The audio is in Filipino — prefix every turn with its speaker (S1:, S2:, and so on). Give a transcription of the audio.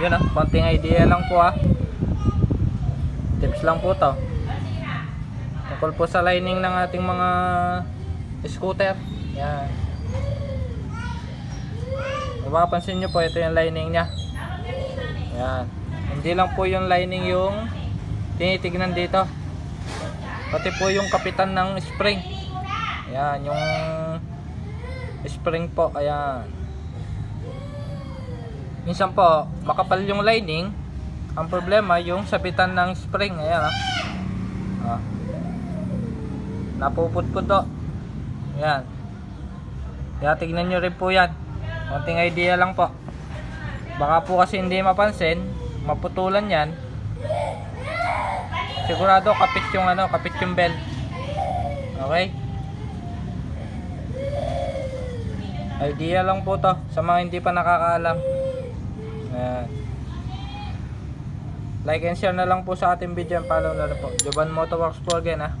S1: Yun ah, konting idea lang po ah. Tips lang po to. Tungkol po sa lining ng ating mga scooter. Yan. Mapapansin nyo po, ito yung lining niya. Yan. Hindi lang po yung lining yung tinitignan dito. Pati po yung kapitan ng spring. Ayan, yung spring po. Ayan. Minsan po, makapal yung lining. Ang problema, yung sabitan ng spring. Ayan, ah. ah. Napuputput to. Ayan. Kaya tignan nyo rin po yan. Konting idea lang po. Baka po kasi hindi mapansin, maputulan yan. Sigurado kapit yung ano, kapit yung bell. Okay? Idea lang po to sa mga hindi pa nakakaalam. Like and share na lang po sa ating video and follow na rin po. Joban Motoworks po again ha.